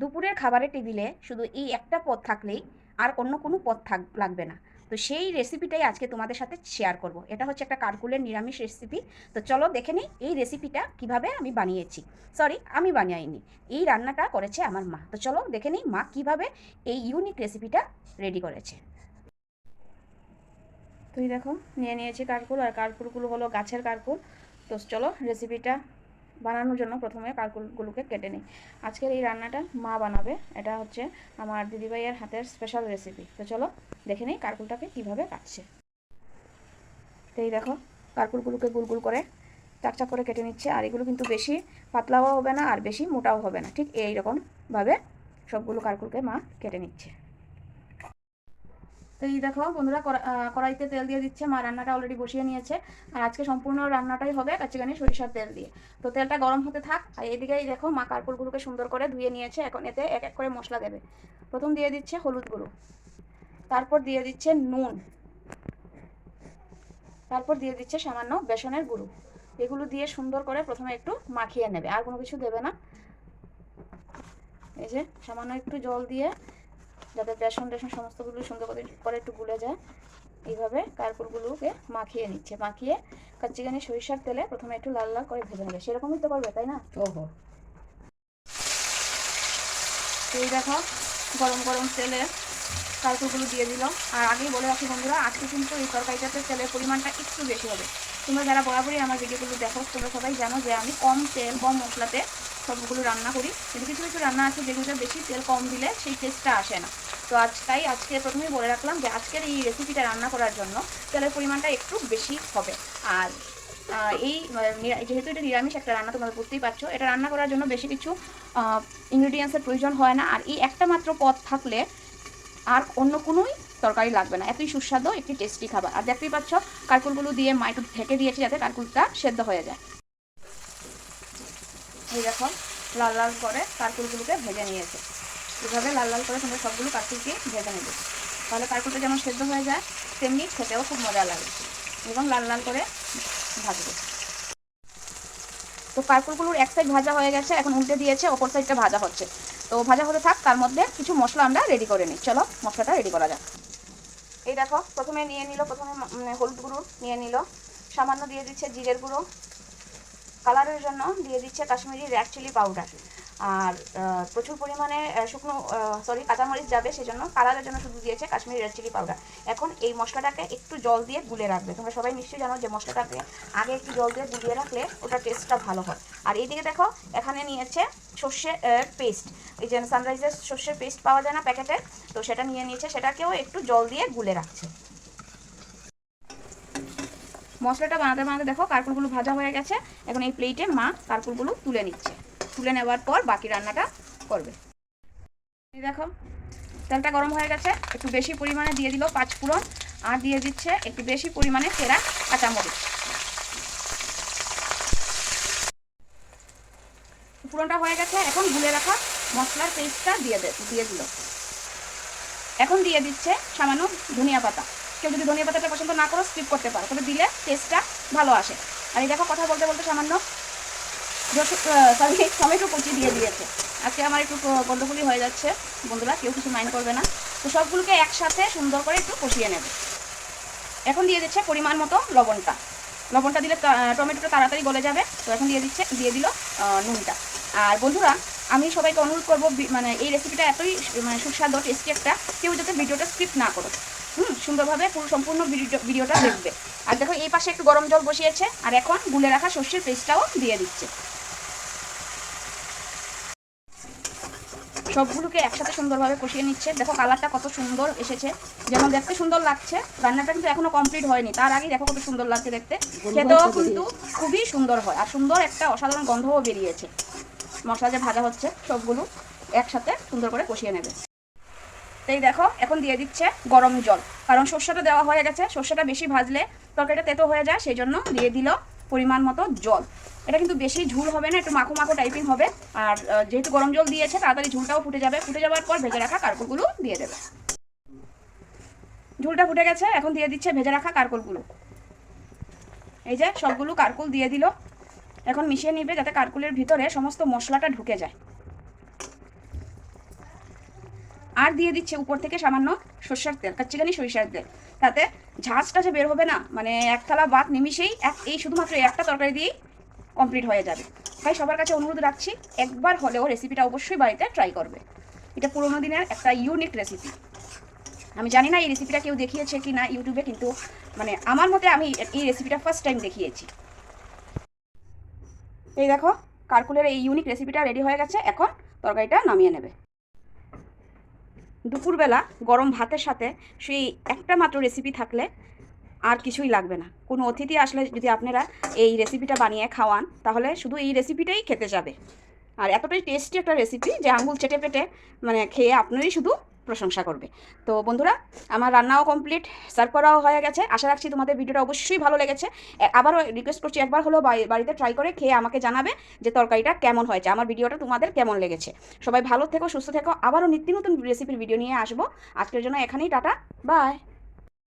দুপুরের খাবারের টেবিলে শুধু এই একটা পদ থাকলেই আর অন্য কোনো পদ থাক, লাগবে না। তো সেই রেসিপিটাই আজকে তোমাদের সাথে শেয়ার করব। এটা হচ্ছে একটা কারকুলের নিরামিষ রেসিপি তো চলো দেখে নিই এই রেসিপিটা কীভাবে আমি বানিয়েছি। সরি আমি বানাইনি এই রান্নাটা করেছে আমার মা। তো চলো দেখে নিই মা কীভাবে এই ইউনিক রেসিপিটা রেডি করেছে। তুই দেখো, নিয়ে নিয়েছি কারকুল আর কারকুলগুলো হলো গাছের কারকুল। তো চলো রেসিপিটা বানানোর জন্য প্রথমে কারকুলগুলোকে কেটে নিই। আজকের এই রান্নাটা মা বানাবে। এটা হচ্ছে আমার দিদিভাইয়ের হাতের স্পেশাল রেসিপি তো চলো দেখে নিই কারকুলটাকে কীভাবে কাটছে। তো এই দেখো, কারকুলগুলোকে গুল গুল করে চাকচাক করে কেটে নিচ্ছে। আর এগুলো কিন্তু বেশি পাতলাও হবে না, আর বেশি মোটাও হবে না। ঠিক এই রকমভাবে সবগুলো কারকুলকে মা কেটে নিচ্ছে। তো এই দেখো বন্ধুরা কড়াইতে তেল দিয়ে দিচ্ছে, মা রান্নাটা অলরেডি বসিয়ে নিয়েছে। আর আজকে সম্পূর্ণ রান্নাটাই হবে কাচিকানি সরিষার তেল দিয়ে। তো তেলটা গরম হতে থাক, আর এদিকেই দেখো মা কারকুলগুলোকে সুন্দর করে ধুয়ে নিয়েছে, এখন এতে এক এক করে মশলা দেবে। প্রথম দিয়ে দিচ্ছে হলুদ গুঁড়ো, তারপর দিয়ে দিচ্ছে নুন, তারপর দিয়ে দিচ্ছে সামান্য বেসনের গুঁড়ো। এগুলো দিয়ে সুন্দর করে প্রথমে একটু মাখিয়ে নেবে, আর কোনো কিছু দেবে না। এই যে সামান্য একটু জল দিয়ে যাতে বেসন টেসন সমস্তগুলো সুন্দর করে করে একটু গুলে যায় এইভাবে কারকুলগুলোকে মাখিয়ে নিচ্ছে। মাখিয়ে কাচ্চিগানি সরিষার তেলে প্রথমে একটু লাল লাল করে ভেজে নেবে। সেরকমই তো করবে তাই না? ওহো। এই দেখো গরম গরম তেলে কারকুলগুলো দিয়ে দিল। আর আগেই বলে রাখি বন্ধুরা আজকে কিন্তু এই তরকারিটাতে তেলের পরিমাণটা একটু বেশি হবে। তোমরা যারা বরাবরই আমার ভিডিওগুলো দেখো তোমরা সবাই জানো যে আমি কম তেল কম মশলাতে সবগুলো রান্না করি। কিন্তু কিছু কিছু রান্না আছে যেগুলোতে বেশি তেল কম দিলে সেই টেস্টটা আসে না। তো আজ তাই আজকে প্রথমেই বলে রাখলাম যে আজকের এই রেসিপিটা রান্না করার জন্য তেলের পরিমাণটা একটু বেশি হবে। আর এই যেহেতু এটা নিরামিষ একটা রান্না তোমরা বুঝতেই পারছ, এটা রান্না করার জন্য বেশি কিছু ইনগ্রিডিয়েন্টসের প্রয়োজন হয় না। আর এই একটা মাত্র পদ থাকলে আর অন্য কোনোই তরকারি লাগবে না। এতই সুস্বাদু, একটি টেস্টি খাবার। আর দেখতেই পাচ্ছ, কারকুলগুলো দিয়ে মা একটু ঢেকে দিয়েছি যাতে কারকুলটা সেদ্ধ হয়ে যায়। এই দেখো লাল লাল করে কারকুলগুলোকে ভেজে নিয়েছে। এভাবে লাল লাল করে তোমরা সবগুলো কারকুলকে ভেজে নেবে। তাহলে কারকুলটা যেমন সেদ্ধ হয়ে যায়, তেমনি খেতেও খুব মজা লাগে এবং লাল লাল করে ভাজবে। তো কারকুলগুলোর এক সাইড ভাজা হয়ে গেছে, এখন উল্টে দিয়েছে অপর সাইডটা ভাজা হচ্ছে। তো ভাজা হতে থাক, তার মধ্যে কিছু মশলা আমরা রেডি করে নিই। চলো, মশলাটা রেডি করা যাক। এই দেখো, প্রথমে নিয়ে নিল, প্রথমে ম- হলুদ গুঁড়ো নিয়ে নিল। সামান্য দিয়ে দিচ্ছে জিরের গুঁড়ো। কালারের জন্য দিয়ে দিচ্ছে কাশ্মীরি রেড চিলি পাউডার। আর প্রচুর পরিমাণে শুকনো সরি কাঁচামরিচ যাবে সেজন্য কালারের জন্য শুধু দিয়েছে কাশ্মীরি রেড চিলি পাউডার। এখন এই মশলাটাকে একটু জল দিয়ে গুলে রাখবে। তোমরা সবাই নিশ্চয়ই জানো যে মশলাটাকে আগে একটু জল দিয়ে গুলিয়ে রাখলে ওটা টেস্টটা ভালো হয়। আর এইদিকে দেখো, এখানে নিয়েছে সর্ষে পেস্ট এই যে সানরাইজের সর্ষের পেস্ট পাওয়া যায় না প্যাকেটে, তো সেটা নিয়ে নিয়েছে। সেটাকেও একটু জল দিয়ে গুলে রাখছে। মশলাটা বানাতে বানাতে দেখো কারকুলগুলো ভাজা হয়ে গেছে। এখন এই প্লেটে মা কার্পুলগুলো তুলে নিচ্ছে। তুলে নেওয়ার পর বাকি রান্নাটা করবে। দেখো, তেলটা গরম হয়ে গেছে। একটু বেশি পরিমাণে দিয়ে দিল পাঁচ ফোড়ন আর দিয়ে দিচ্ছে একটু বেশি পরিমাণে চেরা কাঁচামরিচ। ফোড়নটা হয়ে গেছে, এখন গুলে রাখা মশলার পেস্টটা দিয়ে দিয়ে দিল। এখন দিয়ে দিচ্ছে সামান্য ধনিয়া পাতা। কেউ যদি ধনিয়া পাতাটা পছন্দ না করো স্কিপ করতে পারো। তবে দিলে টেস্টটা ভালো আসে। আর এই দেখো কথা বলতে বলতে সামান্য সরি টমেটো কুচি দিয়ে দিয়েছে। আজকে আমার একটু গ- গন্ডগোলি হয়ে যাচ্ছে। বন্ধুরা, কেউ কিছু মাইন্ড করবে না। তো সবগুলোকে একসাথে সুন্দর করে একটু কষিয়ে নেবে। এখন দিয়ে দিচ্ছে পরিমাণ মতো লবণটা। লবণটা দিলে টমেটোটা তাড়াতাড়ি গলে যাবে। তো এখন দিয়ে দিচ্ছে দিয়ে দিল নুনটা। আর বন্ধুরা, আমি সবাইকে অনুরোধ করব মানে এই রেসিপিটা এতই মানে সুস্বাদু টেস্টি একটা। কেউ যাতে ভিডিওটা স্কিপ না করো। হুম সুন্দরভাবে পুরো সম্পূর্ণ ভিডিও ভিডিওটা দেখবে। আর দেখো এই পাশে একটু গরম জল বসিয়েছে আর এখন গুলে রাখা সর্ষের পেস্টটাও দিয়ে দিচ্ছে। সবগুলোকে একসাথে সুন্দরভাবে কষিয়ে নিচ্ছে। দেখো কালারটা কত সুন্দর এসেছে। যেমন দেখতে সুন্দর লাগছে রান্নাটা কিন্তু এখনও কমপ্লিট হয়নি। তার আগে দেখো কত সুন্দর লাগছে দেখতে। খেতেও কিন্তু খুবই সুন্দর হয় আর সুন্দর একটা অসাধারণ গন্ধও বেরিয়েছে। মশলা যে ভাজা হচ্ছে সবগুলো একসাথে সুন্দর করে কষিয়ে নেবে। তো এই দেখো, এখন দিয়ে দিচ্ছে গরম জল। কারণ সর্ষেটা দেওয়া হয়ে গেছে, সর্ষেটা বেশি ভাজলে তরকারিটা তেতো হয়ে যায় সেই জন্য দিয়ে দিল পরিমাণ মতো জল। এটা কিন্তু বেশি ঝুল হবে না, একটু মাখো মাখো টাইপিং হবে। আর যেহেতু গরম জল দিয়েছে, তাড়াতাড়ি ঝুলটাও ফুটে যাবে। ফুটে যাওয়ার পর ভেজে রাখা কারকুলগুলো দিয়ে দেবে। ঝুলটা ফুটে গেছে, এখন দিয়ে দিচ্ছে ভেজে রাখা কারকুলগুলো। এই যে সবগুলো কারকুল দিয়ে দিল। এখন মিশিয়ে নিবে যাতে কারকুলের ভিতরে সমস্ত মশলাটা ঢুকে যায়। আর দিয়ে দিচ্ছে উপর থেকে সামান্য সর্ষার তেল কাচ্চিগানি সরিষার তেল। তাতে ঝাঁজটা যে বের হবে না মানে এক থালা ভাত নিমিশেই এক, এই শুধুমাত্র একটা তরকারি দিয়েই কমপ্লিট হয়ে যাবে। তাই সবার কাছে অনুরোধ রাখছি, একবার হলেও রেসিপিটা অবশ্যই বাড়িতে ট্রাই করবে। এটা পুরোনো দিনের একটা ইউনিক রেসিপি আমি জানি না এই রেসিপিটা কেউ দেখিয়েছে কি না ইউটিউবে, কিন্তু মানে আমার মতে আমি এই রেসিপিটা ফার্স্ট টাইম দেখিয়েছি। এই দেখো, কারকুলের এই ইউনিক রেসিপিটা রেডি হয়ে গেছে, এখন তরকারিটা নামিয়ে নেবে। দুপুরবেলা গরম ভাতের সাথে সেই একটা মাত্র রেসিপি থাকলে আর কিছুই লাগবে না। কোনো অতিথি আসলে যদি আপনারা এই রেসিপিটা বানিয়ে খাওয়ান, তাহলে শুধু এই রেসিপিটাই খেতে যাবে। আর এতটাই টেস্টি একটা রেসিপি যে আঙুল চেটে পেটে মানে খেয়ে আপনারই শুধু প্রশংসা করবে। তো বন্ধুরা, আমার রান্নাও কমপ্লিট সার্ভ করাও হয়ে গেছে। আশা রাখছি তোমাদের ভিডিওটা অবশ্যই ভালো লেগেছে। আবারও রিকোয়েস্ট করছি, একবার হলেও বাড়িতে ট্রাই করে খেয়ে আমাকে জানাবে যে তরকারিটা কেমন হয়েছে, আমার ভিডিওটা তোমাদের কেমন লেগেছে। সবাই ভালো থেকো, সুস্থ থেকো। আবারও নিত্য নতুন রেসিপির ভিডিও নিয়ে আসব। আজকের জন্য এখানেই, টাটা বাই